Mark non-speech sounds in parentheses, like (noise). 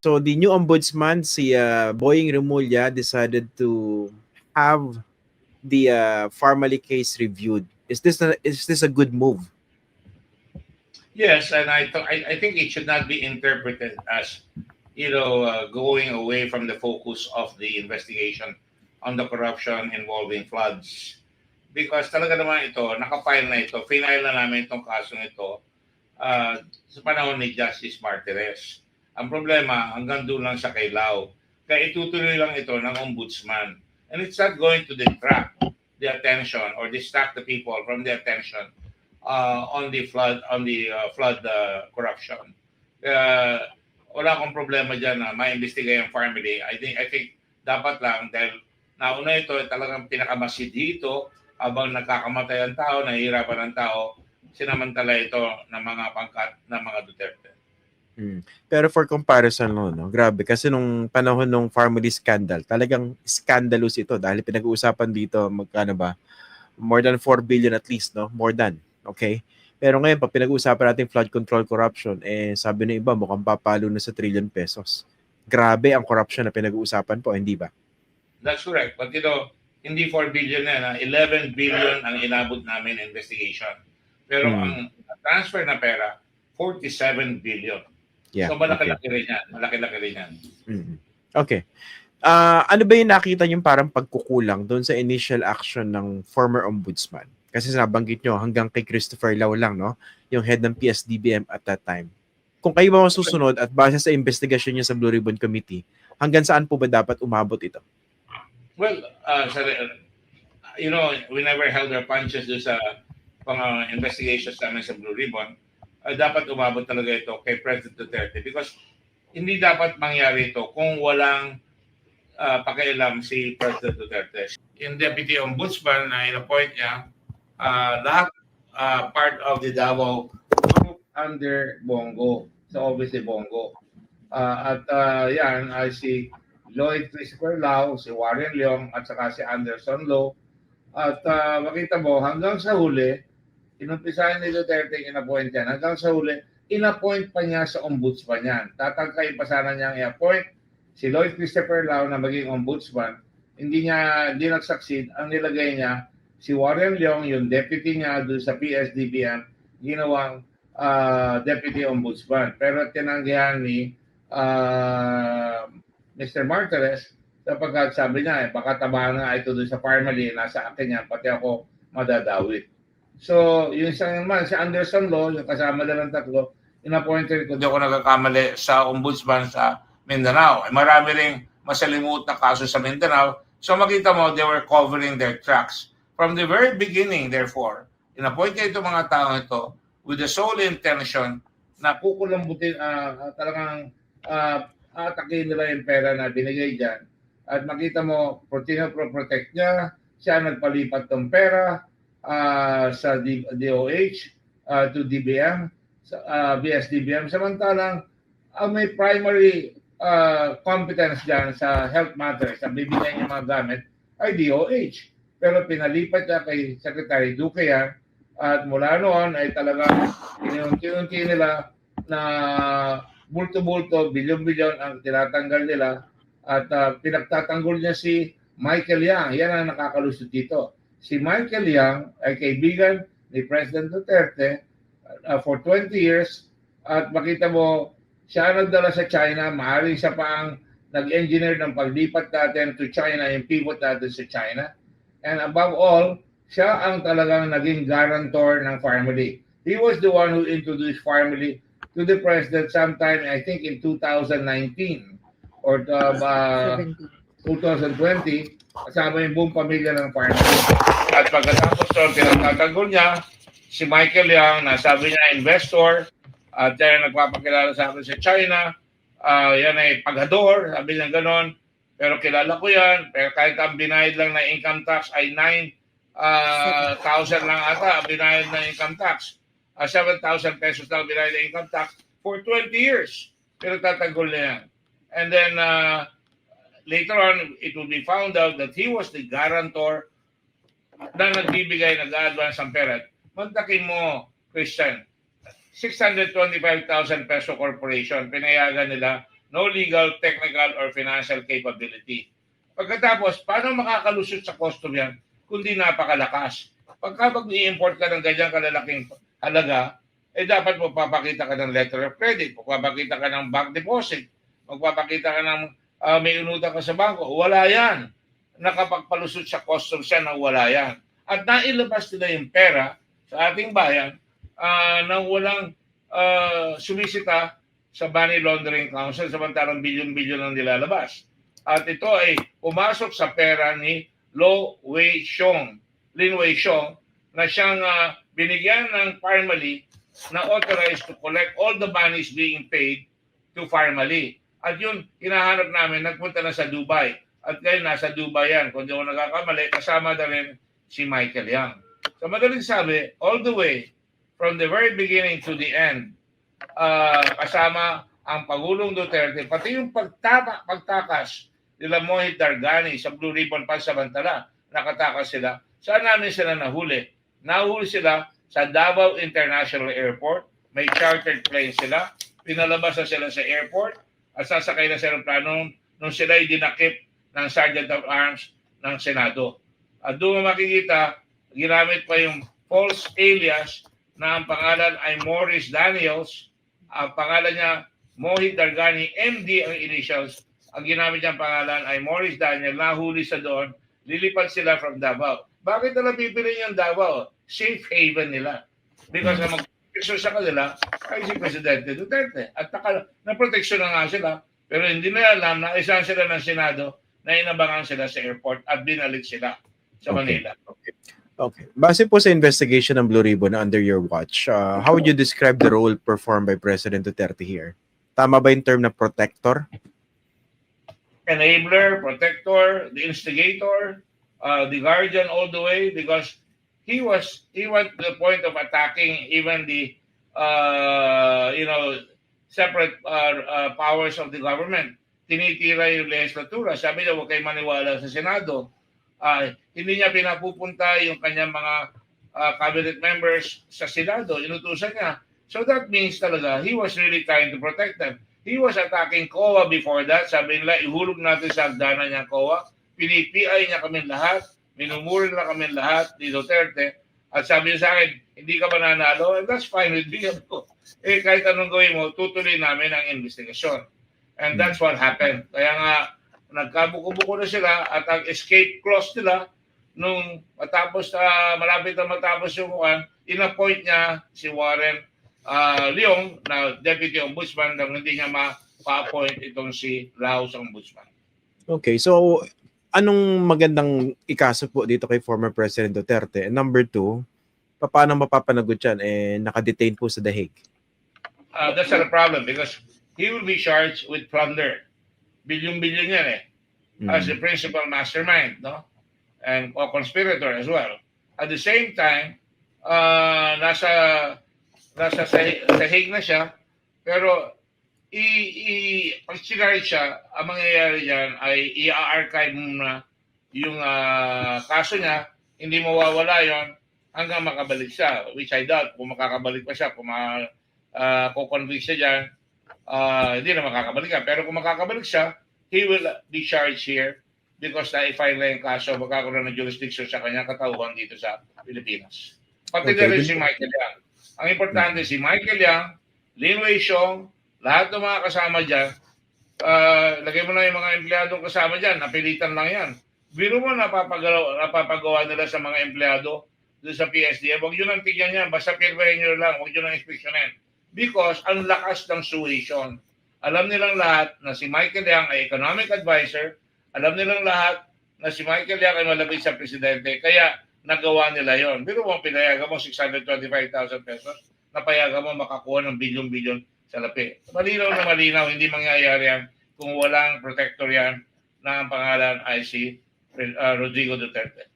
So the new ombudsman, si uh, Boying Remulla, decided to have the uh, Farmally case reviewed. Is this a, is this a good move? Yes, and I, th- I I think it should not be interpreted as you know uh, going away from the focus of the investigation on the corruption involving floods. Because talaga naman ito, nakafile na ito, final na namin itong kasong ito uh, sa panahon ni Justice Martirez. Ang problema, hanggang doon lang sa kay Lau. Kaya itutuloy lang ito ng ombudsman. And it's not going to detract the attention or distract the people from the attention uh, on the flood on the uh, flood uh, corruption. Kaya wala akong problema diyan na maimbestiga yung family. I think I think dapat lang dahil nauna ito talagang pinakamasid dito habang nagkakamatay ang tao, nahihirapan ang tao, sinamantala ito ng mga pangkat ng mga Duterte. Hmm. Pero for comparison no, no, grabe kasi nung panahon ng family scandal, talagang scandalous ito dahil pinag-uusapan dito magkano ba? More than 4 billion at least, no? More than. Okay? Pero ngayon, pag pinag-uusapan natin flood control corruption, eh sabi ng iba mukhang papalo na sa trillion pesos. Grabe ang corruption na pinag-uusapan po, hindi ba? That's correct. But you know, hindi 4 billion na, 11 billion ang inabot namin investigation. Pero Hmm. ang transfer na pera, 47 billion. Yeah. so malaki-laki rin yan. Malaki-laki rin yan. Mhm. Okay. Ah, ano ba yung nakita yung parang pagkukulang doon sa initial action ng former ombudsman? Kasi nabanggit nyo hanggang kay Christopher Lau lang, no? Yung head ng PSDBM at that time. Kung kayo ba masusunod at base sa investigasyon niya sa Blue Ribbon Committee, hanggang saan po ba dapat umabot ito? Well, uh, sa, you know, we never held our punches doon sa mga investigations namin sa Blue Ribbon. Uh, dapat umabot talaga ito kay President Duterte because hindi dapat mangyari ito kung walang uh, pakialam si President Duterte. Yung Deputy Ombudsman na in-appoint niya, uh, lahat uh, part of the Davao group under Bongo. So obviously Bongo. Uh, at uh, yan, ay si Lloyd Christopher Lau, si Warren Leong, at saka si Anderson Low. At uh, makita mo, hanggang sa huli, inumpisahan ni Duterte yung in-appoint yan. Hanggang sa huli, in-appoint pa niya sa ombudsman yan. Tatagkain pa sana niyang i-appoint si Lloyd Christopher Lau na maging ombudsman. Hindi niya, hindi nag-succeed. Ang nilagay niya, si Warren Leong, yung deputy niya doon sa PSDBM, ginawang uh, deputy ombudsman. Pero tinanggihan ni uh, Mr. Martinez sapagkat sabi niya, eh, baka tabahan nga ito doon sa family, nasa akin yan, pati ako madadawit. So, yung isang naman, si Anderson Law, yung kasama na ng tatlo, inappointed ko, di ako nagkakamali sa ombudsman sa Mindanao. Eh, marami ring masalimuot na kaso sa Mindanao. So makita mo, they were covering their tracks. From the very beginning, therefore, inappoint niya itong mga tao ito with the sole intention na kukulambutin, uh, talagang uh, atakin nila yung pera na binigay dyan. At makita mo, protect niya, siya nagpalipat ng pera uh, sa DOH uh, to DBM, sa uh, BSDBM. Samantalang, ang may primary uh, competence dyan sa health matters, sa bibigyan niya mga gamit, ay DOH. Pero pinalipat niya kay Secretary Duque yan, at mula noon ay talagang inunti-unti nila na bulto-bulto, bilyon-bilyon ang tinatanggal nila at uh, pinagtatanggol niya si Michael Yang. Yan ang nakakalusot dito. Si Michael Yang ay kaibigan ni President Duterte uh, for 20 years at makita mo, siya ang nagdala sa China, maaaring siya pa ang nag-engineer ng paglipat natin to China, yung pivot natin sa China. And above all, siya ang talagang naging guarantor ng family. He was the one who introduced family to the president sometime, I think in 2019 or uh, 2020, kasama yung buong pamilya ng family. At pagkatapos doon, pinagtatanggol niya, si Michael Yang, nasabi niya investor, at yan nagpapakilala sa akin sa China, uh, yan ay paghador, sabi niya ganon, pero kilala ko yan, pero kahit ang binayad lang na income tax ay 9,000 uh, lang ata, ang binayad na income tax. Uh, 7,000 pesos lang binayad na income tax for 20 years. Pero tatanggol na yan. And then, uh, later on, it will be found out that he was the guarantor na nagbibigay, nag-advance ng pera. Mantakin mo, Christian, 625,000 peso corporation, pinayagan nila no legal, technical, or financial capability. Pagkatapos, paano makakalusot sa custom yan kundi napakalakas? Pagka pag i-import ka ng ganyan kalalaking halaga, eh dapat magpapakita ka ng letter of credit, magpapakita ka ng bank deposit, magpapakita ka ng ah, may unutang ka sa bangko. Wala yan. Nakapagpalusot sa customs siya na wala yan. At nailabas nila yung pera sa ating bayan ah, nang walang ah, sumisita sa Money Laundering Council samantalang bilyon-bilyon ang nilalabas. At ito ay pumasok sa pera ni Lo Wei Xiong, Lin Wei Xiong, na siyang ah, binigyan ng Parmali na authorized to collect all the monies being paid to Farmally. At yun, hinahanap namin, nagpunta na sa Dubai. At ngayon, nasa Dubai yan. Kung di ako nagkakamali, kasama na rin si Michael Yang. So madaling sabi, all the way, from the very beginning to the end, ah, kasama ang Pagulong Duterte, pati yung pagtapa, pagtakas nila Mohit Dargani sa Blue Ribbon pansamantala, nakatakas sila. Saan namin sila nahuli? Nahuli sila sa Davao International Airport. May chartered plane sila. Pinalabas na sila sa airport at sasakay na sila ng plano nung sila ay dinakip ng Sergeant of Arms ng Senado. At doon mo makikita, ginamit pa yung false alias na ang pangalan ay Morris Daniels. Ang pangalan niya, Mohit Dargani, MD ang initials. Ang ginamit niyang pangalan ay Morris Daniel. Nahuli sa doon, lilipad sila from Davao. Bakit nila pipili yung Davao? Safe haven nila. Because ang mag-protection sa kanila ay si Presidente Duterte. At naka, na-protection na nga sila. Pero hindi na alam na isang sila ng Senado na inabangan sila sa airport at binalik sila sa Okay. Manila. Okay. Base po sa investigation ng Blue Ribbon under your watch, uh, how would you describe the role performed by President Duterte here? Tama ba yung term na protector? enabler, protector, the instigator, uh, the guardian all the way because he was he went to the point of attacking even the uh, you know separate uh, uh, powers of the government. Tinitira yung legislatura. Sabi niya, huwag kayo maniwala sa Senado. Uh, hindi niya pinapupunta yung kanyang mga uh, cabinet members sa Senado. Inutusan niya. So that means talaga, he was really trying to protect them. He was attacking COA before that. Sabi nila, ihulog natin sa agdana niya COA. Pinipi niya kami lahat. Minumuri na kami lahat ni Duterte. At sabi niya sa akin, hindi ka ba nanalo? And that's fine with me. (laughs) Eh, kahit anong gawin mo, tutuloy namin ang investigasyon. And that's what happened. Kaya nga, nagkabuko-buko na sila at ang escape clause nila, nung matapos, na malapit na matapos yung one, inappoint niya si Warren ah, Leong na Deputy Ombudsman nang hindi niya ma-appoint itong si Laos Ombudsman. Okay, so anong magandang ikaso po dito kay former President Duterte? And number two, paano mapapanagot yan? Eh, nakadetain po sa Hague. Uh, that's not a problem because he will be charged with plunder. Bilyon-bilyon yan eh. Mm. as the principal mastermind, no? And co-conspirator as well. At the same time, uh, nasa nasa sa, sa Hague na siya, pero i, i pag siya, ang mangyayari diyan ay i-archive muna yung ah, kaso niya, hindi mawawala yon hanggang makabalik siya, which I doubt kung makakabalik pa siya, kung ma, uh, convict siya dyan, ah, hindi na makakabalik ka. Pero kung makakabalik siya, he will be charged here because na-file na yung kaso, magkakaroon ng jurisdiction sa kanyang katauhan dito sa Pilipinas. Pati Okay, na rin si Michael Yang. Ang importante, si Michael Yang, Lin Wei Xiong, lahat ng mga kasama dyan, ah, lagay mo na yung mga empleyadong kasama dyan, napilitan lang yan. Biro mo napapagawa, napapagawa nila sa mga empleyado doon sa PSDF. Huwag yun ang tignan yan, basta pirmahin nyo lang, huwag yun ang inspeksyonin. Because ang lakas ng suwisyon. Alam nilang lahat na si Michael Yang ay economic advisor. Alam nilang lahat na si Michael Yang ay malapit sa presidente. Kaya nagawa nila yon. Pero kung pinayagan mo 625,000 pesos, napayagan mo makakuha ng bilyon-bilyon sa lapi. Malinaw na malinaw, hindi mangyayari yan kung walang protector yan na ang pangalan ay si uh, Rodrigo Duterte.